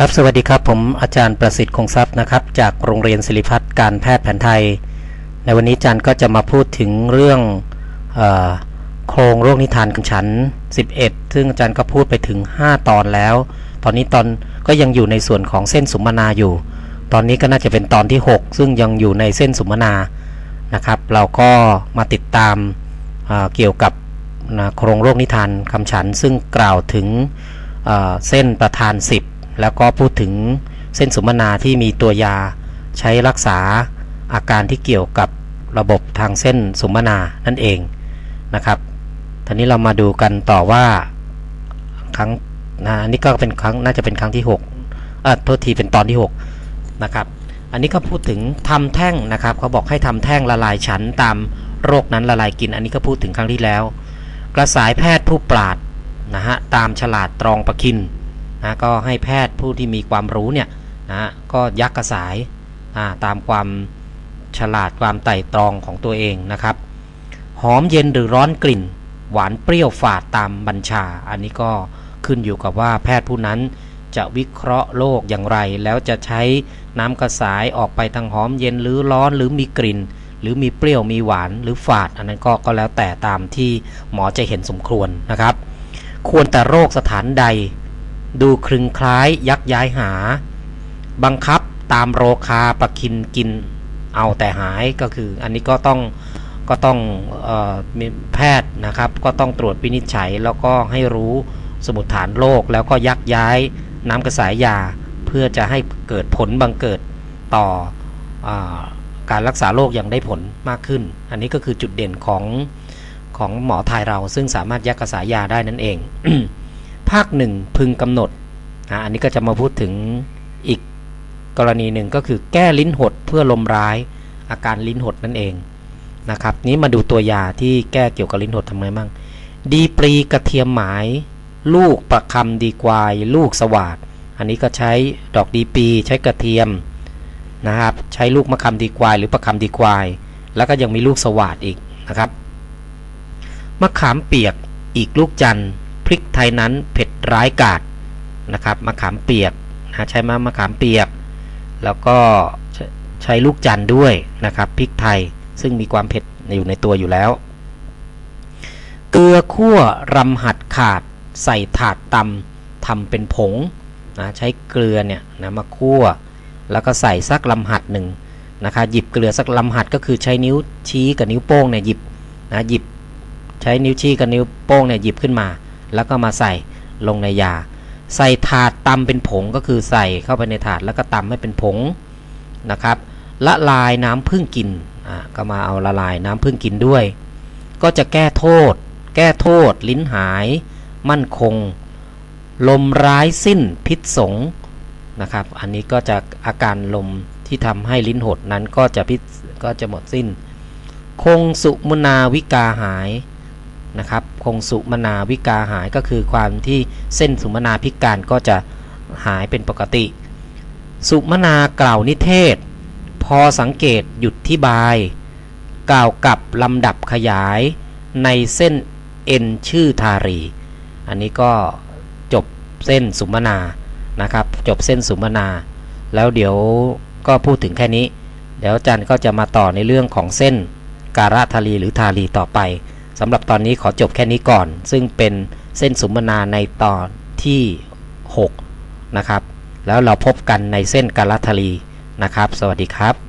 ครับสวัสดีครับผมอาจารย์ประสิทธิ์คงทรัพย์นะครับ จากโรงเรียนศิริพัฒน์การแพทย์แผนไทย ในวันนี้อาจารย์ก็จะมาพูดถึงเรื่องอโครงโรคนิทานคำฉัน 11 ซึ่งอาจารย์ก็พูดไปถึง 5 ตอนแล้ว ตอนนี้ตอนก็ยังอยู่ในส่วนของเส้นสุมนาอยู่ ตอนนี้ก็น่าจะเป็นตอนที่ 6 ซึ่งยังอยู่ในเส้นสุมนานะครับ เราก็มาติดตามเอ่อเกี่ยวกับโครงโรคนิทานคำฉัน ซึ่งกล่าวถึงเเส้นประธาน 10 แล้วก็พูดถึงเส้นสุมนาที่มีตัวยาใช้รักษาอาการที่เกี่ยวกับระบบทางเส้นสุมนานั่นเองนะครับทีนี้เรามาดูกันต่อว่าครั้งนะอันนี้ก็เป็นครั้งน่าจะเป็นครั้งที่6เออโทษทีเป็นตอนที่6นะครับ อันนี้ก็พูดถึงทำแท่งนะครับเขาบอกให้ทำแท่งละลายฉันตามโรคนั้นละลายกิน อันนี้ก็พูดถึงครั้งที่แล้ว กระสายแพทย์ผู้ปราดนะฮะตามฉลาดตรองประคิน นะก็ให้แพทย์ผู้ที่มีความรู้เนี่ยนะก็ยักกระสายตามความฉลาดความไต่ตรองของตัวเองนะครับ หอมเย็นหรือร้อนกลิ่น หวานเปรี้ยวฝาดตามบัญชา อันนี้ก็ขึ้นอยู่กับว่าแพทย์ผู้นั้นจะวิเคราะห์โรคอย่างไร แล้วจะใช้น้ำกระสายออกไปทางหอมเย็นหรือร้อนหรือมีกลิ่น หรือมีเปรี้ยวมีหวานหรือฝาด อันนั้นก็ก็แล้วแต่ตามที่หมอจะเห็นสมควรนะครับ ควรแต่โรคสถานใด ดูคลึงคล้ายยักย้ายหา บังคับตามโรคาประคินกินเอาแต่หายก็คือ อันนี้ก็ต้องก็ต้องออมีแพทย์นะครับ ก็ต้องตรวจวินิจฉัย แล้วก็ให้รู้สมุดฐานโรคแล้วก็ยักย้ายน้ำกระสายยา เพื่อจะให้เกิดผลบังเกิดต่ออการรักษาโรคอย่างได้ผลมากขึ้น อันนี้ก็คือจุดเด่นของของหมอไทยเราซึ่งสามารถยักกระสายยาได้นั่นเอง ภาคหนึ่งพึงกำหนดอันนี้ก็จะมาพูดถึงอีกกรณีหนึ่งก็คือแก้ลิ้นหดเพื่อลมร้ายอาการลิ้นหดนั่นเองนะครับนี้มาดูตัวยาที่แก้เกี่ยวกับลิ้นหดทำไงบ้างดีปรีกระเทียมหมาย ลูกประคำดีกวาย ลูกสวาดอันนี้ก็ใช้ดอกดีปีใช้กระเทียมนะครับ ใช้ลูกมะคำดีกวาย หรือประคำดีกวาย แล้วก็ยังมีลูกสวาดอีกนะครับมะขามเปียกอีกลูกจันทร์ พริกไทยนั้นเผ็ดร้ายกาดนะครับมะขามเปียกนะใช้มะมะขามเปียก แล้วก็ใช้ลูกจันทร์ด้วยนะครับพริกไทยซึ่งมีความเผ็ดอยู่ในตัวอยู่แล้ว เกลือคั่วรำหัดขาดใส่ถาดตำทำเป็นผงนะใช้เกลือเนี่ยนะมาคั่ว แล้วก็ใส่สักลำหัดหนึ่งนะคะหยิบเกลือสักลำหัดก็คือใช้นิ้วชี้กับนิ้วโป้งเนี่ยหยิบนะหยิบใช้นิ้วชี้กับนิ้วโป้งเนี่ยหยิบขึ้นมา แล้วก็มาใส่ลงในยา ใส่ถาดตำเป็นผงก็คือใส่เข้าไปในถาดแล้วก็ตำให้เป็นผงนะครับละลายน้ำพึ่งกินอ่าก็มาเอาละลายน้ำพึ่งกินด้วย ก็จะแก้โทษ แก้โทษ ลิ้นหาย มั่นคง ลมร้ายสิ้นพิษสงนะครับ อันนี้ก็จะอาการลมที่ทำให้ลิ้นหดนั้นก็จะพิษก็จะหมดสิ้น คงสุมนาวิกาหาย นะครับ คงสุมนาวิกาหายก็คือความที่เส้นสุมนาพิการก็จะหายเป็นปกติ สุมนากล่าวนิเทศ พอสังเกตหยุดที่บาย กล่าวกับลำดับขยายในเส้นเอ็นชื่อทารี อันนี้ก็จบเส้นสุมนานะครับ จบเส้นสุมนา แล้วเดี๋ยวก็พูดถึงแค่นี้ เดี๋ยวจารย์ก็จะมาต่อในเรื่องของเส้นการะทารีหรือทารีต่อไป สำหรับตอนนี้ขอจบแค่นี้ก่อน ซึ่งเป็นเส้นสุมนาในตอนที่ 6 นะครับ แล้วเราพบกันในเส้นกาลัทลีนะครับ สวัสดีครับ